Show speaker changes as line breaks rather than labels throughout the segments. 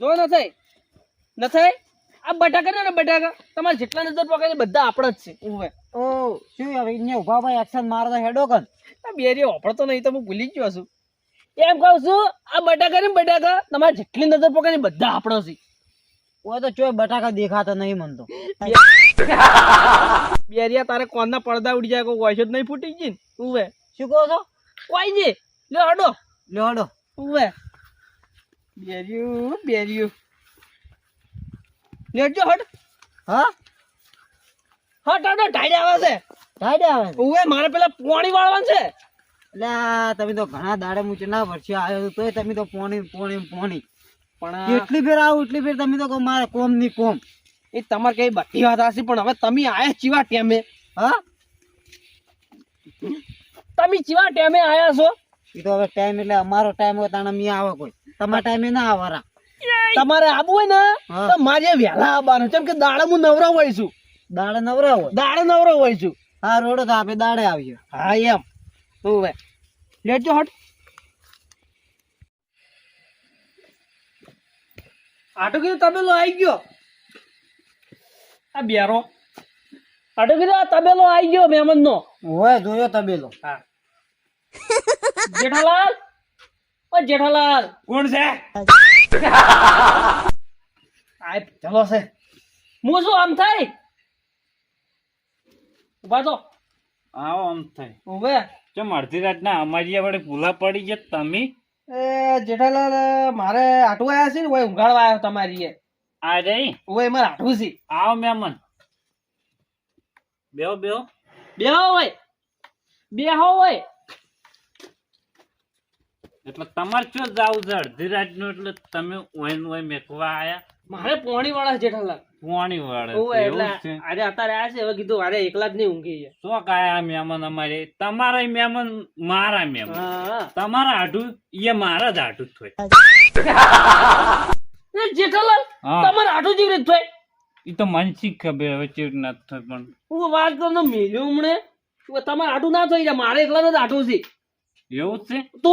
જો ન થાય ન આ બટાકા ને બટાકા તમારે જેટલા નજર પકડે બધા આપણા જ છે. ઉવે
ઓ શું હવે અહીંયા ઊભા ભાઈ એક્શન મારો હેડો કન
આ બેરી તો નહીં તો હું ભૂલી જ ગયો છું. એમ કહું છું આ બટાકા ને બટાકા તમારે જેટલી નજર પકડે બધા આપણો છે.
ઓય તો ચોય બટાકા દેખાતા નહીં મન તો.
બેરિયા તારે કોનના પડદા ઉડી જાય કોઈ જ નહીં ફૂટી ગઈ ઉવે
શું કહો છો?
કોઈ નહીં. લ્યો હડો.
લ્યો હડો.
ઉવે બેરિયું બેરિયું. લેજો હટ.
હા?
હટ હટો ઢાઈ આવે છે.
ટાઈડ આવે છે.
ઉવે મારે પેલા પોણી વાળવાનું છે.
એટલે તમે તો ઘણા દાડે મૂચે ના વર્ષે આવ્યો તોય તમે તો પોણી પોણી પોણી.
પણ
કેટલી ફેર આવું એટલી ફેર તમે તો મારે કોમની કોમ.
એ તમારે કઈ બધી વાત હશે પણ હવે તમે આયા ચીવા ટેમે.
હા?
તમે ચીવા ટેમે આયા છો?
એ તો હવે ટાઈમ એટલે અમારો ટાઈમ હોય તાણે મી આવે કોઈ. તમારા ટાઈમે ના આવવાના.
તમારે આવવું હોય ને તો મારે વહેલા આવવાનું. કેમ કે દાડે હું નવરા હોય છું.
દાડે નવરા હોય?
દાડે નવરો હોય છું.
હા રોડો તો આપે દાડે આવીએ.
હા એમ. તું ભાઈ લેજો હટ. આટો કીધું તબેલો આવી ગયો. આ બેરો. આટો કીધું આ તબેલો આવી ગયો મહેમાન નો
હોય જોયો તબેલો.
હા. જેઠાલાલ? ઓ જેઠાલાલ.
કોણ છે?
આય ચલો છે. હું શું આમ થાય ઊભા તો.
આવો આમ થાય
ઉભે.
ચમ અડધી રાતના અમારી વડે ભૂલા પડી ગયા તમે?
એ જેઠાલાલ મારે આટું આવ્યા છે ને ઓય ઊંઘાડવા આવ્યો તમારી એ.
આ રહી
ઓય મારે આટું છે.
આવો મન બેહો બેહો.
બેહો ઓય. બેહો હોય
એટલે તમારે ચો જાવું છે અડધી નું એટલે તમે ઓઈન ઓય મેકવા આયા?
મારે પોણી વાળા જેઠાલાલ
પોણી વાળા
એટલે આજે અત્યારે આયા છે હવે કીધું અરે એકલા જ નહીં ઊંઘી છે
શોખ આયા મહેમાન અમારે. તમારા મહેમાન મારા મહેમાન. તમારા આઢું એ મારા જ આઢું થાય.
જેઠાલાલ તમારા તમારે જીવ રીત થાય?
એ તો મનસી ખબર હવે ચેડ ના થાય પણ
હું વાત તમને મેલ્યું હમણે? તમારે આઢું ના થઈ જાય મારે એકલા જ આઢું છે.
એવું જ છે?
તો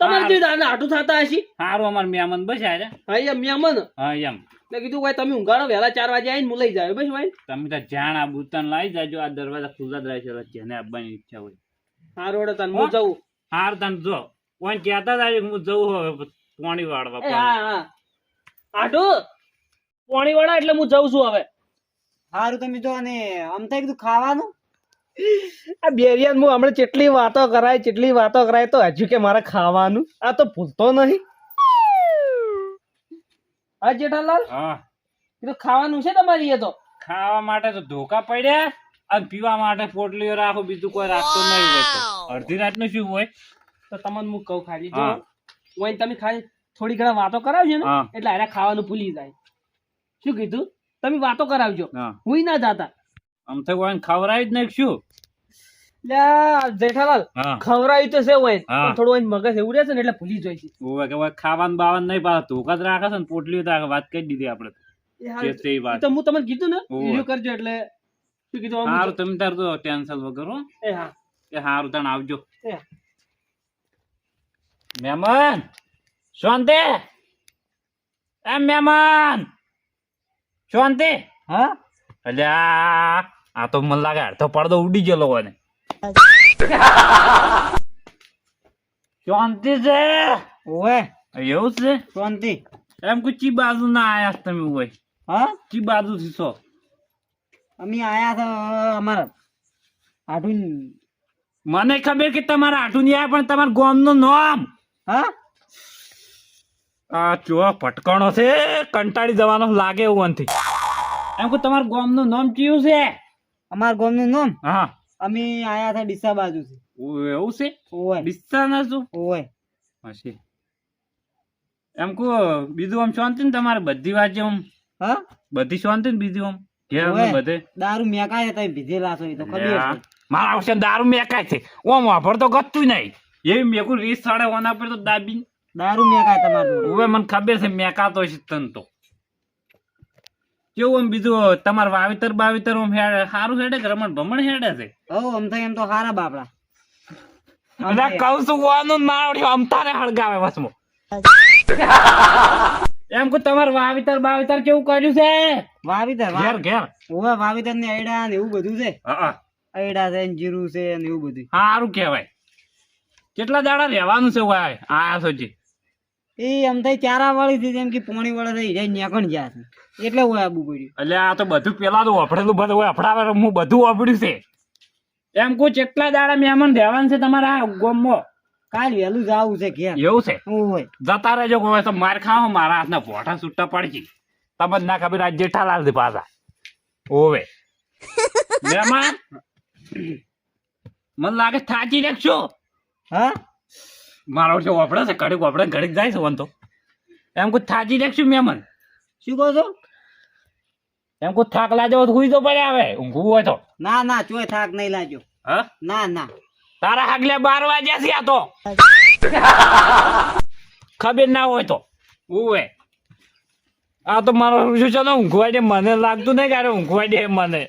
તમારે
હા.
જેવી આટું થતા હશે?
સારું અમારા મહેમાન બસ આયા
હા એમ મહેમાન.
હા એમ.
મેં કીધું ભાઈ તમે ઊંઘાડો વહેલા ચાર વાગે આવીને હું લઈ જાય બસ ભાઈ.
તમે તો જાણ આ બુતન લઈ જાજો આ દરવાજા ખુલ્લા જ રહે છે જેને આપવાની ઈચ્છા હોય.
સારું ઓડે તને હું? જવું
હાર તને જો. કોઈ કહેતા જ આજે હું જવું હવે પાણી વાળવા
હા હા. આટું? પોણી વાળા એટલે હું જઉં છું હવે.
સારું તમે જો અને આમ થાય કીધું ખાવાનું?
આ બેરિયાન હું હમણાં કેટલી વાતો કરાય કેટલી વાતો કરાય તો હજુ કે મારે ખાવાનું. આ તો ભૂલતો નહીં. હા જેઠાલાલ?
હા.
તો ખાવાનું છે તમારી એ તો.
ખાવા માટે તો ધોકા પડ્યા અને પીવા માટે પોટલીઓ રાખો બીજું કોઈ રાખતો નહીં હોય રાત અડધી રાતનું શું હોય?
તો તમને હું કહું ખાલી જો. ઓય તમે ખાલી થોડી ઘણા વાતો કરાવજો ને એટલે આને ખાવાનું ભૂલી જાય. શું કીધું? તમે વાતો કરાવજો.
હું.
ના જાતા.
આમ તો કોઈ ખવડાવી જ નહીં શું?
જેઠાલાલ
હા.
તો છે હોય થોડું ઓય મગજ એવું રહેશે ને એટલે ભૂલી જાય છે.
ઓવે કે ખાવાનું બાવાનું નહીં પાછા ધોકા જ રાખે છે ને પોટલીઓ રાખે વાત કહી દીધી આપણે.
એ હા,
જે છે એ
એ
વાત
તો હું તમને કીધું ને વીડિયો કરજો એટલે શું કીધું
સારું તમે તાર તો ટેન્શન વગર હો.
એ હા.
એ સારું તને આવજો. મહેમાન શાંતિ? એ મહેમાન શાંતિ?
હા?
અલ્યા. આ તો મને લાગે અડધો પડદો ઉડી ગયેલો હોય ને. શાંતિ છે?
ઓએ
એવું છે?
શાંતિ.
એમ કે ચી બાજુ ના આયા તમે હોય
હા?
ચી બાજુ થી છો?
અમે આયા તો અમારા આઠું
મને ખબર કે તમારા આઠું ની આયા પણ તમારા ગામનું નામ.
હા?
આ ચો પટકણો છે કંટાળી જવાનો લાગે એવું એમ કે તમારા ગામનું નામ કયું છે?
અમારા ગામનું નામ
હા.
અમે આયા હતા ડીસા બાજુ
ઓ, એવું છે?
ઓય.
ડિસ્સા ના છું?
ઓય.
હશે એમ કહો બીજું આમ શાંતિ ને તમારે બધી વાત આમ?
હા?
બધી શાંતિ ને બીજું આમ? ઘેર બધે?
દારૂ મેકાય હતા ભીધેલા છો એ તો ખબર
મારા આવશે દારૂ મેકાય છે. ઓમ વાપર તો ગતું નહીં. એવી મેકું રીસ સાડે ઓના પર તો દાબી
દારૂ મેકાય તમારું.
હવે મને ખબર છે મેકાતો છે તન તો. કેવું આમ બીજું તમારે વાવેતર બાવેતર હેડે સારું હેડે કે રમણ ભમણ હેડે છે?
હવ આમ થાય એમ તો હારા બાપડા.
એટલે કહું છું ઓનું નાવડી અમતારે હળગાવે વસમો. એમ કે તમારે વાવેતર બાવેતર કેવું કર્યું છે?
વાવીતર
ઘેર ઘેર.
ઓવે વાવેતર ને અયડા ને એવું બધું છે?
હા
અયડા છે ને જીરું છે ને એવું બધું.
સારું કહેવાય. કેટલા દાડા રહેવાનું છે વાય આ છો જી
એ એમ થઈ ચારા વાળી જેમ કે પોણી વાળા થઈ જાય નેકણ ગયા છે એટલે હું આબુ પડ્યું.
એટલે આ તો બધું પેલા તો વફડેલું બધું હોય અફડાવે હું બધું વાપર્યું છે. એમ કહું કેટલા દાડા મહેમાન રહેવાનું છે તમારા ગામમાં?
કાલ વહેલું જવું છે ઘેર.
એવું છે?
હોય.
જતા રહેજો કોઈ તો માર ખાઓ મારા હાથના પોઠા છૂટા પડશે. તમને ના ખબર આ જેઠાલાલથી પાછા. ઓવે. મહેમાન મને લાગે થાચી રાખશો
હા?
મારો છે વપડે છે ઘડીક વપડે ઘડીક જાય છે વન તો એમ કોઈ થાચી રાખશું મેમન
શું કહો છો?
એમ કોઈ થાક લાજો તો હુઈ તો પડે આવે ઊંઘવું હોય તો.
ના ના ચોય થાક નહીં લાજો
હા?
ના ના.
તારા હાગલે બાર વાગ્યા છે આ તો. ખબર ના હોય તો. ઉવે આ તો મારો શું છે ઊંઘવાય દે મને લાગતું નહીં કે ઊંઘવાય દે મને.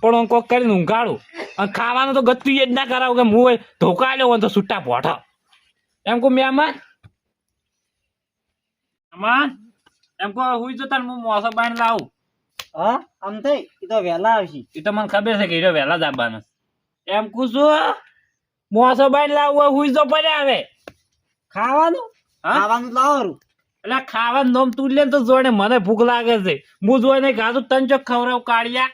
પણ હું કોક કરીને ઊંઘાડું. અને ખાવાનું તો ગતું જ ના કરાવું કે હું ધોકા લ્યો તો છૂટા પોઠા. એમ કહું મહેમાન? મહેમાન એમ કહો હુઈ જતા હું મોસો બાણ લાવું.
હા આમ થઈ? એ તો વહેલા આવશે.
એ તો મને ખબર છે કે એ વહેલા જ આવવાનો. એમ કહું છું મોસો બાણ લાવું હુઈ તો પડ્યા આવે
ખાવાનું?
હા?
ખાવાનું લાવવાનું
એટલે ખાવાનું નોમ તું લે તો જોડે મને ભૂખ લાગે છે. હું જોઈને ખાધું તન ચોક ખવડાવ કાઢ્યા.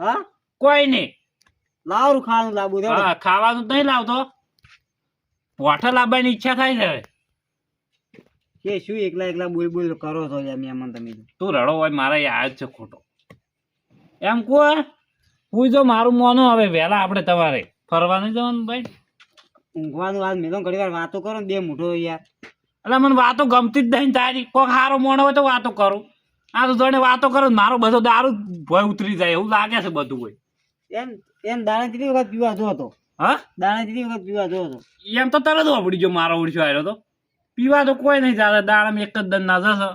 હા?
કોઈ નહીં.
લાવરું ખાવાનું લાવું છે
હા ખાવાનું નહીં લાવતો. વોટર લાવવાની ઈચ્છા થાય છે
કે શું એકલા એકલા બોલ બોલ કરો છો યાર મહેમાન તમે તું.
રડો હોય મારા યાદ છે ખોટો. એમ કહો હું. જો મારું મોનો હવે વહેલા આપણે તમારે ફરવાનું જવાનું ભાઈ.
ઊંઘવાનું આજ મેં તો ઘણી વાર વાતો કરો ને બે મૂઠો યાર.
એટલે મને વાતો ગમતી જ નહીં તારી. કોઈક સારો મોણો હોય તો વાતો કરું. આ તો જોડે વાતો કરો ને મારો બધો દારૂ ભય ઉતરી જાય એવું લાગે છે બધું હોય.
એમ એમ દાણા કેટલી વખત પીવા જો હતો
હા?
દાણા કેટલી વખત પીવા જો હતો
એમ તો તરત વાપડી જો મારો ઉડશો આવ્યો તો. પીવા તો કોઈ નહીં ચાલે દાણા એક જ દન ના જશે.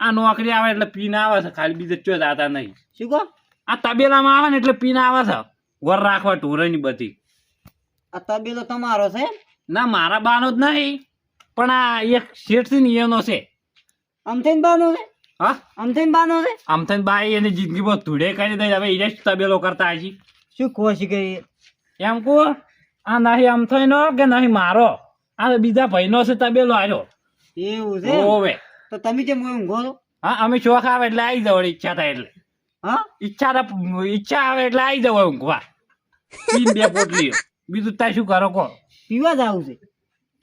આ નોકરી આવે એટલે પીને આવે છે ખાલી બીજે ચો જાતા નહીં.
શું કહો?
આ તબેલામાં આવે ને એટલે પીને આવે છે. વર રાખવા ઢોરની બધી.
આ તબેલો તમારો છે
ના મારા બાનો જ નહીં પણ આ એક શેઠ છે ને એનો છે.
અમથેન બાનો છે?
હા?
અમથેન બાનો છે?
અમથેન બાઈ એની જિંદગીમાં ધૂળે કરી દઈ હવે એ જ તબેલો કરતા હજી
શું ખોશી ગઈ
એમ કહો આ નાહી આમ નો કે નહીં મારો? આ બીજા ભાઈનો છે તબેલો આવ્યો
એવું છે
ઓવે
તો તમે કેમ ઊંઘો છો?
હા અમે શોખ આવે એટલે આવી જવાય ઈચ્છા થાય એટલે.
હા?
ઈચ્છા ઈચ્છા આવે એટલે આવી જવાય ઊંઘવા પીન બે પોટલીઓ બીજું ત્યાં શું કરો કહો?
પીવા જ આવું છે.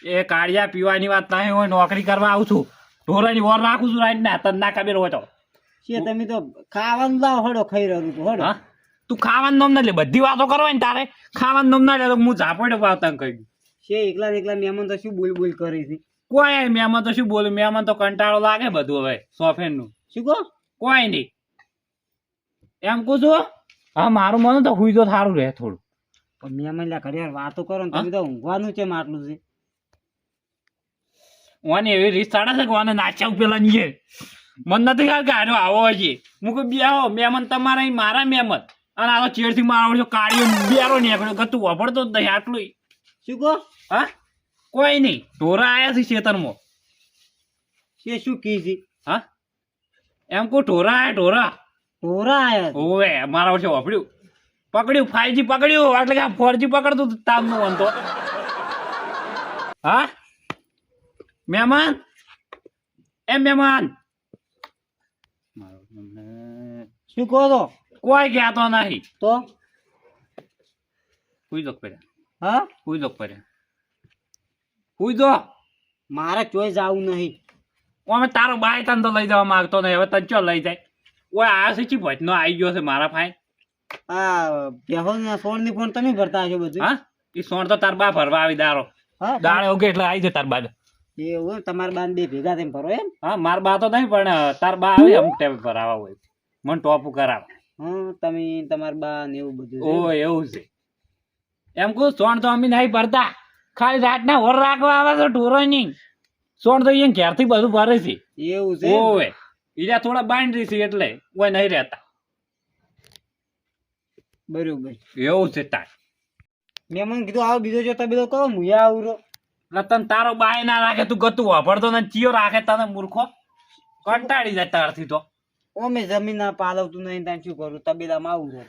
એ કાળિયા પીવાની વાત નહીં હોય નોકરી કરવા આવું છું. ઢોરાની વોર રાખું છું રાઈટ ના તને ના કાબેર હોય તો.
તમે તો ખાવાનું લાવ હડો ખાઈ રહ્યું તો હડો.
હા? તું ખાવાનું નામ ના લે બધી વાતો કરો ને તારે. ખાવાનું નામ ના લે તો હું ઝાપડે પાવતા કહી
છે એકલા ને એકલા મહેમાન તો શું બોલ બોલ કરી છે?
કોઈ મહેમાન તો શું બોલું? મહેમાન તો કંટાળો લાગે બધું હવે સોફેનનું.
શું કહો?
કોઈ નહીં. એમ કહું છું હા મારું મન તો હુઈ તો સારું રહે થોડું.
પણ મહેમાન લ્યા ઘડી વાર વાતો કરો ને તમે તો ઊંઘવાનું છે માટલું છે.
ઓને એવી રીત સાડા છે કે ઓને નાચાવ પેલા નીએ. મન નથી ખ્યાલ કે આવો હજી. હું કહું બે આવો મહેમાન તમારા મારા મહેમાન. અને આ ચેડથી મારો કાળીઓ બેરો નીકળ્યો. ગતું વાપરતો જ નહીં આટલું
શું કહો?
હા? કોઈ નહીં. ઢોરા આયા છે ખેતરમાં
છે શું કી છે?
હા? એમ કો ઢોરા આયા ઢોરા.
ઢોરા આયા?
ઓવે મારા વર્ષે વાપર્યું. પકડ્યું ફાઈવજી પકડ્યું. એટલે કે ફોરજી પકડતું તામનું વન તો. હા? મહેમાન? એ મહેમાન.
શું કહો છો?
કોઈ કહેતો નહીં.
તો?
હુઈ દો
હા?
હુઈ દો હુઈ દો
મારે ચોઈ જવું નહીં.
અમે તારો બાય તને તો લઈ જવા માંગતો નહીં. હવે તને ચો લઈ જાય? ઓય આ છે ચી ભજનો આવી ગયો છે મારા ભાઈ?
આ બેહો ના સોણની ફોન તમે ભરતા છો બધું?
હા? એ સોણ તો તાર બા ભરવા આવી દારો.
હા
દાણે ઉગે એટલે આવી જાય તાર બા
એવું તમાર તમારા બાન બે ભેગા થઈને ભરો એમ.
હા માર બા તો નહીં પણ તાર બા આવે અમુક ટાઈમે ભરાવા હોય. મને ટોપ કરાવે.
હા તમે તમારા બા ને એવું બધું
ઓ એવું છે. એમ કહું સોણ તો અમે નહીં ભરતા. ખાલી રાતના ઓર રાખવા આવે છે ઢોરો નહીં. સોણ તો અહીંયા ઘેરથી બધું ભરે છે.
એવું છે?
ઓવે બીજા થોડા બાંધી છે એટલે કોઈ નહીં રહેતા.
બરોબર.
એવું છે તાર.
મેં મને કીધું આવો બીજો જો બીજો કહો હું આવું રહો.
રતન તને તારો બાય ના રાખે તું ગતું વાપરતો ને ચિયો રાખે તને મૂર્ખો. કંટાળી જાય તારથી તો.
ઓમે જમીન ના પાલવતું નહીં ત્યાં શું કરું? તબેલામાં આવું છે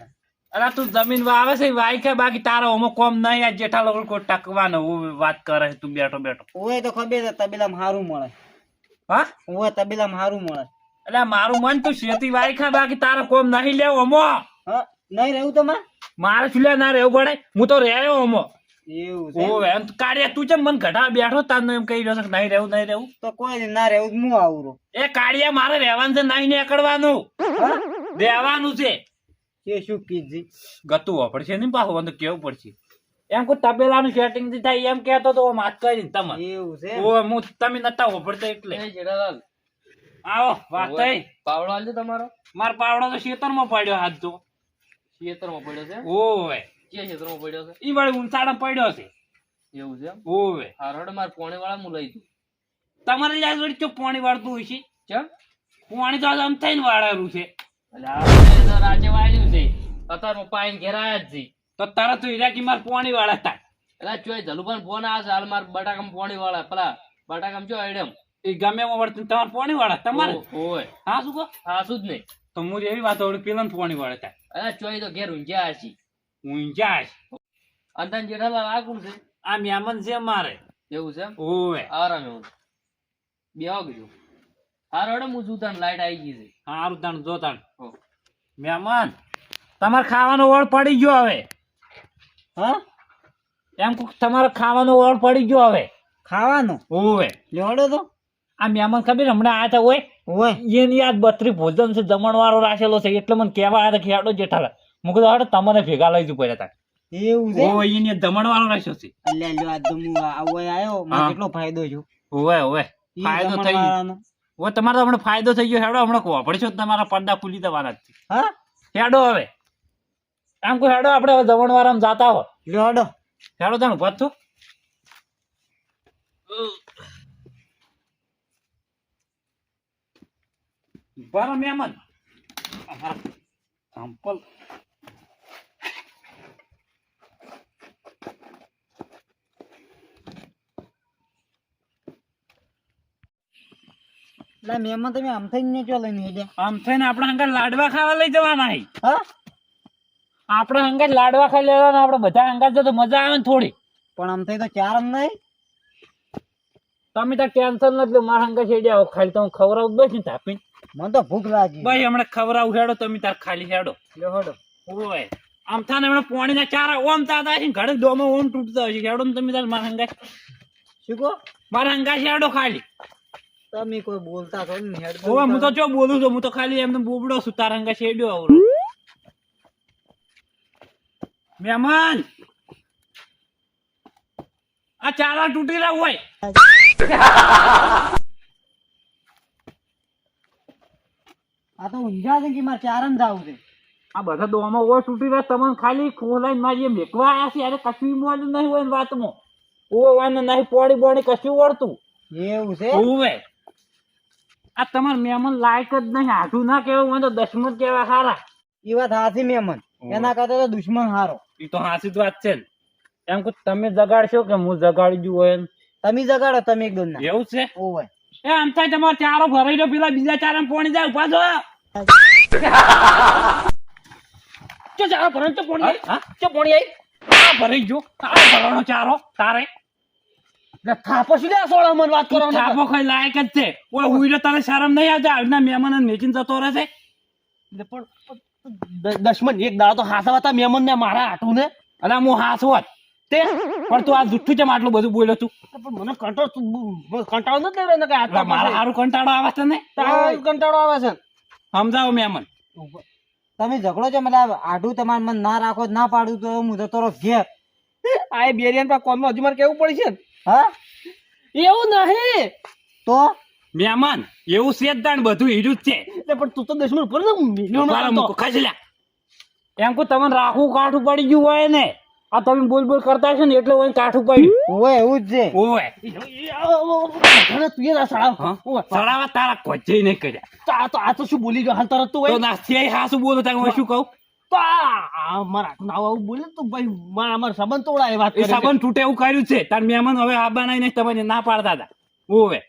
અરે તું જમીન વાવે છે વાય કે બાકી તારો ઓમો કોમ નહીં આ જેઠા લોકો કોઈ ટકવાનો વાત કરે છે તું બેઠો બેઠો.
ઓય તો ખબર છે તબેલામાં સારું મળે.
હા?
ઓય તબેલામાં સારું મળે.
એટલે મારું મન તું શેતી વાય ખા બાકી તારો કોમ નહીં લેવો ઓમો.
હા નહીં રહેવું તો
મારે શું ના રહેવું પડે? હું તો રહ્યો ઓમો.
એવું છે
ઓવે એમ? કાળિયા તું ચમ મને ઘટા બેઠો? તાર એમ કહી રહ્યો છે નહીં રહેવું નહીં રહેવું?
તો કોઈ ના રહેવું હું આવું
એ કાળિયા મારે રહેવાનું છે નહીં નીકળવાનું. રહેવાનું છે.
એ શું કીધી?
ગતું વાપરશે ને પાછું મને કેવું પડશે. એમ કોઈ તબેલાનું સેટિંગ થાય એમ કહેતો તો વાત કરી તમે
એવું છે
ઓવે હું તમે નતા વાપરતા એટલે. આવો વાત થઈ.
પાવડો તમારો.
મારો પાવડો તો ખેતરમાં પડ્યો હાથ તો.
ખેતરમાં પડ્યો છે?
ઓવે.
કે ક્ષેત્રમાં પડ્યો છે?
ઈ વળી ઉંચાડા પડ્યો છે.
એવું છે
ઓવે
હારોડ માર પોણી વાળા મુ લઈ દઉં
તમારે યાદ વળી ચો પાણી વાળતું હોય છે?
ચમ?
પોણી તો આમ થઈને વાળારું છે.
એટલે રાજે વાળ્યું છે. અત્યારમાં પાણી ઘેરાયા જ છે.
તો તરત ઈરાકી માર પોણી વાળા હતા
એટલે ચોય ધલુભાન ફોન આવે હાલ માર બટાકામાં પોણી વાળા પેલા બટાકામાં ચો એડમ
એ ગમે એમાં વર્તન તમાર પોણી વાળા તમારે?
ઓય
હા શું કહો?
હા શું જ નહીં.
તો મુરી એવી વાત વળી પેલા પોણી વાળા હતા
અરે ચોય તો ઘેર ઊંઘ્યા હશે.
ઊંચા છે.
અને તને જેઠાલાલ આ કોણ છે?
આ મહેમાન છે મારે.
એવું છે
ઓવે.
આરામ એવું. બે ગયો હારો હેડો હું જોતાન લાઈટ આવી ગઈ છે.
હારું તાણ જો તાણ.
હો.
મહેમાન તમારે ખાવાનો ઓળ પડી ગયો હવે.
હા?
એમ કહું તમારે ખાવાનો ઓળ પડી ગયો હવે.
ખાવાનું?
ઓવે.
લેવડો તો.
આ મહેમાન ખબર હમણાં આયા તા ઓય?
ઓય
એની યાદ બત્રી ભોજન છે જમણવાળો રાખેલો છે એટલે મને કહેવા આવ્યા હતા કે હેડો જેઠાલા હું કીધું હેડો તમને ભેગા લઈ જવું પડ્યા તા
એવું છે?
રાખ્યો
લ્યો આ- ઓય આયો મને કેટલો ફાયદો છું
ઓવે ઓવે. ફાયદો થઈ ગયો
જમણવાળાનો.
ઓવે હમણાં ફાયદો થઈ ગયો. હેડો હમણાં વાપરશો તમારા પડદા ખુલી દેવાના જ
હા?
હેડો હવે. આમ કોઈ હેડો આપણે હવે જમણવારામાં જાતા હો.
લેવડો
હેડો. તાણ ઊભા થો. બરો મહેમાન. સંપલ
એટલે મહેમાન તમે આમ થઈને ને ચો લઈને હેડ્યા
આમ થઈને આપણા હંગાત લાડવા ખાવા લઈ જવાના હા. આપણે હંગાત લાડવા ખાઈ લેવાના આપણે બધા હંગાત જો તો મજા આવે ને થોડી.
પણ આમ થઈ તો ચાર આમ નહીં?
તમે તો ટેન્શન નથી લો મારા હેડ્યા આવો ખાલી તમે ખવડાવું બસ ને તાપીને.
મને તો ભૂખ લાગી.
ભાઈ હમણાં ખવડાવું હેડો તમે તાર ખાલી હેડો.
લેવડો
ઓય આમ થાને હમણાં પાણીના ચારા ઓમ તાતા છે ઘડે ડોમો ઓમ તૂટતા હોય હેડો ને તમે તાર મારા હંગાત.
શું કહો?
મારા હંગાત હેડો ખાલી.
તમે કોઈ બોલતા છો ને હેડ
ઓવે હું તો જો બોલું છું હું તો ખાલી એમને બોબડો છું તારા હંગાત હેડ્યો આવરો મહેમાન! આ ચારા તૂટી રહ્યા હોય.
આ તો ઊંઝા છે કે મારે ચારણ જાવું છે.
આ બધા દોમાં ઓર તૂટી રહ્યા તમને ખાલી ખોલાઈને મારી મેકવા આવ્યા છે અરે કશું મોડું નહીં હોય વાતમાં. ઓ વાને નહીં પોડી બોડી કશું વળતું.
એવું છે?
ઓવે આ તમાર મહેમાન લાયક જ નહીં. આઠું ના કહેવું મને તો દશમન કેવા સારા.
એ વાત હાસી મહેમાન. એના કરતા તો દુશ્મન હારો.
એ તો હાસી જ વાત છે ને. એમ કે તમે જગાડશો કે હું જગાડી દઉં હોય
તમે જગાડો તમે એક દોન
એવું છે?
ઓવે
એ આમ થાય તમારો ચારો ભરાઈ રહ્યો પેલા બીજા ચારા પોણી જાય ઊભા જો.
ચો ચારો ભરણ તો પોણી
હા?
ચો પોણી આવી
આ ભરાઈ ગયો. આ ભરાણો ચારો તારે.
થાપો શું લે સોળા મને વાત કરો
થાપો લાયક જ છે. ઓય હુઈ રહ્યો તારે શરમ નહીં આવતા? આજના મહેમાન મેચીને જતો રહે છે?
પણ દશમન એક દાડો તો હાસા હતા મહેમાન ને મારા હાટું ને
હું હાસ હોત.
તે?
પણ તું આ જુઠ્ઠું છે આટલું બધું બોલ્યો તું?
પણ મને કંટાળો કંટાળો નથી કે
અલા, મારા હારું કંટાળો આવે છે ને?
તારો કંટાળો આવે છે
સમજાવો મહેમાન.
તમે ઝઘડો છો? મતલબ આઢું તમારે મન ના રાખો ના પાડું તો હું જતો રહો ઘેર.
આ બેરિયન પર કોનમાં હજુ મારે કેવું પડશે ને?
હા?
એવું નહીં.
તો?
મહેમાન એવું છે જ તાણ બધું હીરું જ છે.
એટલે પણ તું તો દશમન ઉપર.
એમ કો તમને રાખવું કાઠું પડી ગયું હોય ને આ તમે બોલ બોલ કરતા હશો ને એટલે હોય કાઠું પડ્યું
ઓવે એવું જ છે.
ઓવે
અને તું એ ના સાળા.
હા? તારા કોઈ નહીં કર્યા.
તો આ તો આ તો શું બોલી ગયો? હાલ તરત તું
તો
હોય
ના છે હાસું બોલો તારે શું કહું?
તો આ આ મારા આવું બોલે તો ભાઈ મારા અમારા સંબંધ તોડાય વાત કરે
સંબંધ તૂટે એવું કર્યું છે. તાર મહેમાન હવે આબા નહીં તમને ના પાડતા હતા. ઓવે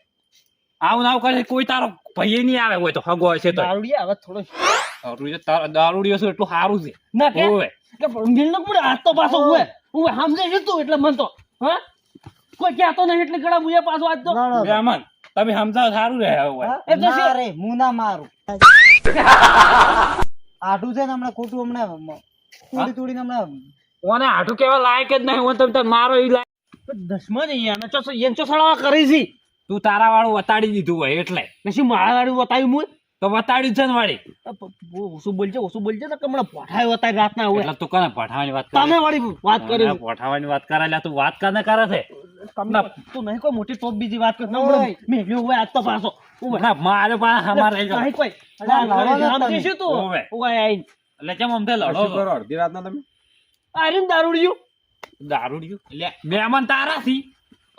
આવું નાવ કરે કોઈ તારો ભાઈ નહીં આવે હોય તો હગો હશે તો.
દારૂડિયા હવે થોડો
દારૂડિયો છે એટલું સારું છે.
ના કે
ઓવે
મિલનો પૂરે હાથ તો પાછો હુએ? હુએ સમજે છે તું એટલે મન તો હા? કોઈ કહેતો નહીં એટલે ગળા મુયા પાછો આજ તો.
મહેમાન તમે સમજાવ સારું રહે હવે.
એ તો
ના
છે.
રે હું ના મારું. આટું છે ને હમણાં ખોટું હમણાં તોડી તોડીને હમણાં
ઓને આઠું કેવા લાયક જ નહીં હું તમે તાર મારો ઈ લાયક
દસમા નહીં નચો સો યંચો સળાવા કરી છે.
તું તારા વાળું વતાડી દીધું હોય એટલે.
પછી મારા વાળું બતાવ્યું મુય
તો વતાડ્યું છે ને વાળી
ઓછું બોલજે ઓછું બોલજે તો કમણા પોઠાય વતાય રાતના હોય.
એટલે તું કને પઠાવાની વાત
તમે વાળી વાત કરી
પઠાવાની વાત કરે એટલે તું વાત કને કરે છે?
તમને તું નહીં કોઈ મોટી ટોપ બીજી વાત કર.
ઓય.
મેં ગયો હોય આજ તો પાછો
ના મારે પાસે અમારે
નહીં કોઈ. તું?
ઓવે.
ઓય આઈને.
એટલે કેમ અમથે લડો કરો?
અડધી રાતના તમે?
આરીન ને દારૂડિયું.
દારૂડિયું? એટલે મહેમાન તારા થી.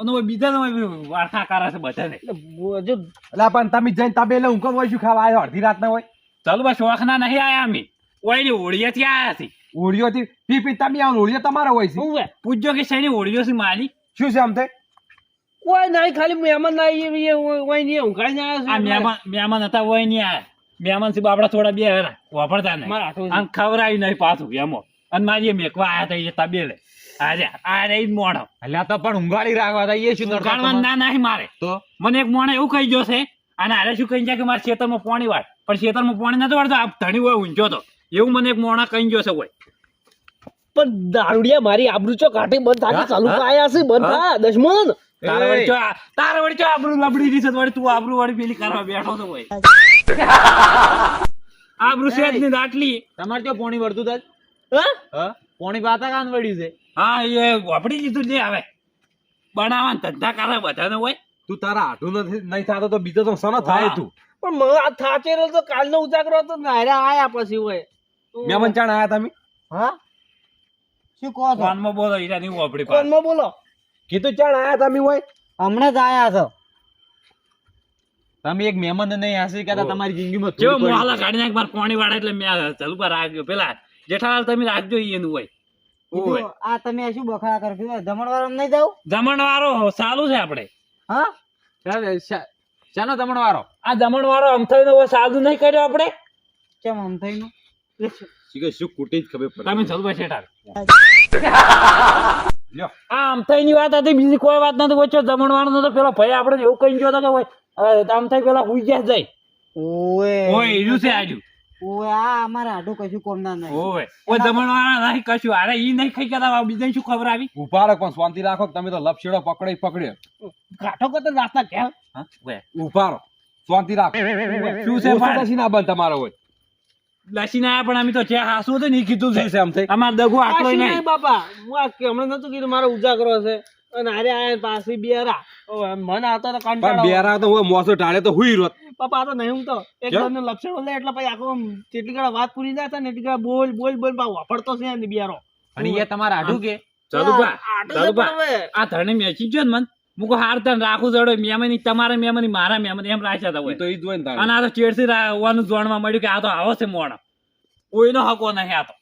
અને બીજા બીજા વાર્તા કરા છે બધાને.
એટલે જો
એટલે પણ તમે જઈને તમે એટલે ઊંઘો હોય શું ખાવા આવ્યો? અડધી રાતના હોય.
ચાલ બસ ઓળખના ના નહીં આયા અમે. ઓયની ઓળિયાથી આયા છે
ઓળીઓથી પી પી તમે આવો ઓળીઓ તમારો હોય છે.
પૂછજો કે શેની ઓળિયો છે મારી?
શું છે આમ તે?
કોઈ નહીં ખાલી મહેમાન ના ઓય- ઓય નહીં ઊંઘાડીને આવ્યા છે.
આ મહેમાન મહેમાન હતા ઓય નહીં આયા. મહેમાન છે બાપડા થોડા બે હરા વાપરતા નહીં. આમ ખવરાયું નહીં પાછું એમો અને મારી મેકવા આયા હતા એ તબેલે. આજે આ રે ઈ જ મોણો
એટલે તો પણ ઊંઘાડી રાખવા હતા એ શું
ઉગાડવાનું ના નહીં મારે.
તો?
મને એક મોણે એવું કહી ગયો અને આરે શું કહી જાય કે મારે ખેતરમાં પાણી વાળ. પણ ખેતરમાં પાણી નથી વાળતો આ ધણી હોય ઊંચો તો. એવું મને એક મોણા કહી ગયો છે
પણ દારૂડિયા મારી આબરૂ ચો કાઢી બંધ થાકી ચાલુ? છે બંધ થા દશમન
તારે વળી ચો આ- વળી ચો આબરૂ લબડી રહી છે વળી તું આબરૂ વાળી પેલી કરવા બેઠો તો હોય આબરૂ છે જ દાટલી
તમારે ક્યાં પોણી વળતું
હા?
હા? પોણી પાતા કાન વળ્યું છે?
હા એ વાપરી દીધું જે આવે બનાવવા ધંધા કરે બધાને હોય.
તું તારા આઠું નથી નહીં થતો તો બીજો તો સનો થાય તું?
પણ મને આ થાચેલો તો કાલનો ઉજાગરો તો ને આયા પછી હોય.
મહેમાન મંચાણ આયા તમે?
હા? શું કહો છો?
કાનમાં બોલો ઈરા નહીં વાપરી.
કોનમાં બોલો.
કીધું ચાણ આયા તમે હોય?
હમણાં જ આયા છો.
તમે એક મહેમાન નહીં હાસી
કરતા
તમારી જિંદગીમાં
કેવો મોહાલા કાઢી નાખ મારે પાણી વાળા એટલે મેં ચાલુ પર રાખ્યો. પેલા જેઠાલાલ તમે રાખજો એનું હોય.
આ તમે શું બખાડા કરો કીધું, જમણવાર નહીં જાવ
જમણ વાળો સાલું છે આપણે.
હા?
ચાલો શાનો
આ જમણ વાળો અમથાઈ નો સાદું નહીં કર્યો આપણે?
કેમ આમ થઈને
શું કુટી જ ખબર પડે.
તમે ચાલુ શેઠા આ અમથાઈ ની વાત હતી બીજી કોઈ વાત નથી વચ્ચે જમણ વાળો નતો. પેલો ભાઈ આપણે એવું કઈ ગયો હતો કે પેલા હુઈ ગયા જાય. ઓય. છે આજુ
ઓએ આ અમારે આટું કશું કોમના નહીં.
ઓય ઓય જમણ નહીં કશું. અરે ઈ નહીં ખાઈ ગયા બીજા શું ખબર આવી?
ઊભા રહો પણ શાંતિ રાખો તમે તો લપસેડો પકડી પકડ્યો.
કાઠો કરતો રાતના કેમ
ઓય.
ઊભા રહો શાંતિ રાખો.
શું છે
પછી ના બંધ તમારો હોય?
લસીને આયા પણ અમે તો જે હાસું હતું ને કીધું છે.
છે આમ થઈ.
અમાર દગો આટલો નહીં.
નહીં બાપા? હું આ હમણાં નતું કીધું મારો ઉજાગરો છે. અને આરે આયા પાછી બેરા મન આવતા આવતો
તો
કંટાળો
બેરા તો મોસો ટાળે તો હુઈ રોત.
આ તો નહીં હું તો એક? જણને લક્ષણ લે એટલે પછી આખો જેટલી ઘણા વાત પૂરી થાય ને એટલી ઘણા બોલ બોલ બોલ પા વાપરતો છે ને બિયારો.
અને એ તમારા આઢું કે?
ચાલુભા ચાલુભા આ ધરણે મેચી ગયો ને મન. મુકો હાર તને રાખું જડો મેમની તમારા મેમની મારા મેમની એમ રાખ્યા હતા હોય.
તો એ જ હોય ને
અને આ તો ચેડસી હોવાનું જાણવા મળ્યું કે આ તો આવો છે મોણ. કોઈનો હકો નહીં આ તો.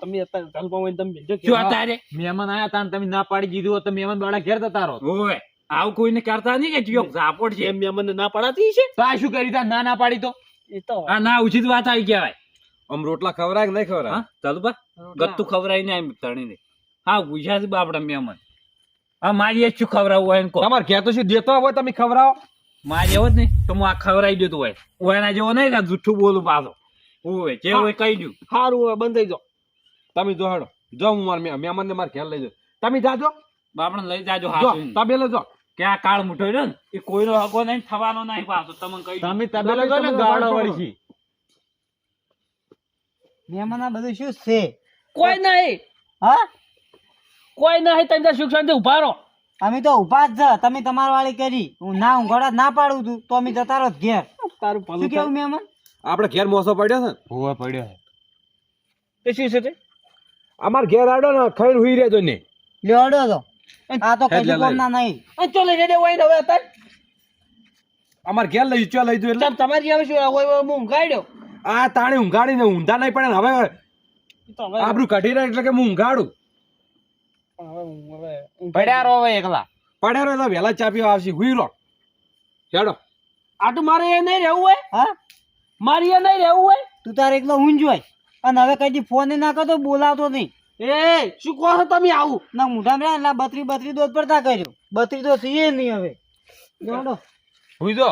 તમે અત્યારે તમે
મહેમાન આયા તા તમે ના પાડી દીધું તો મહેમાન બાળા ઘેર જતા રહો
ઓય આવું કોઈને કરતા નહીં કે જીઓ ઝાપડ છે.
એમ મને ના પડાતી છે
તો આ શું કરી તા? ના ના પાડી તો.
એ તો
આ ના ઉચિત વાત આવી કહેવાય.
આમ રોટલા ખવરાય કે નહીં ખવરાય
હા ચાલુ બા ગત્તું ખવરાય ને આમ ધણીને હા ગુજરાતી બાપડા મેમન હા મારી એ શું ખવરાવું હોય ને કહો.
તમારે કહેતો શું દેતો હોય તમે ખવરાવો
મારે એવો જ નહીં તો હું આ ખવરાઈ દેતો હોય. હું એના જેવો નહીં કે જુઠ્ઠું બોલું પાછો. હોય જે હોય કહી દઉં.
સારું હવે બંધ થઈ જાઓ.
તમે જો હેડો. જો હું માર મહેમાન ને મારે ખ્યાલ લઈ જાઓ તમે જાજો.
બાપડા લઈ જાજો
તમે જો
કે આ કાળ મુઠો રહ્યો ને એ કોઈનો હકો નહીં થવાનો નહીં પાછો તમને કહી.
તમે તબેલે જો ને ગાળો વળી છે
મહેમાન આ બધું શું છે?
કોઈ નહીં.
હા?
કોઈ નહીં તમે શિક્ષણ શાંતિ ઊભા રહો.
અમે તો ઊભા જ તમે તમાર વાળી કરી. હું ના હું ઘોડા ના પાડું તું. તો અમે જતા રહો ઘેર.
તારું ભલું
શું. કેવું મહેમાન?
આપણે ઘેર મોસો પડ્યો છે હોવા પડ્યો છે.
એ શું છે તે?
અમાર ઘેર આડો ને ખાઈ હુઈ રહેજો ને.
લેવડો તો. આ તો કશું
લઈ.
કોમના નહીં
ચો લઈ જજે હોય હવે અત્યારે?
અમાર ઘેર લઈ ચો લઈ જો એટલે
તમારે તમારી શું હોય હોય હું ઊંઘાડ્યો?
આ તાણે ઊંઘાડીને ઊંધા નહીં પડે હવે
ઈ તો
કાઢી રહ્યા એટલે કે હું ઊંઘાડું.
હવે હું હવે
પડ્યા રહો હવે એકલા.
પડ્યા રહો એટલે વહેલા ચા આવશે હુઈ રહો. હેડો.
આ તો મારે એ નહીં રહેવું હોય?
હા?
મારે એ નહીં રહેવું હોય?
તું તારે એકલો ઊંઝ અને હવે કઈ ફોન ના કરતો બોલાવતો નહીં.
એ શું કહો છો તમે આવું?
ના મોઢામાં મેળા એટલે બત્રી બત્રી દોધ પડતા કર્યો. બત્રી તો થઈએ નહીં હવે. જોડો
હુઈ જો.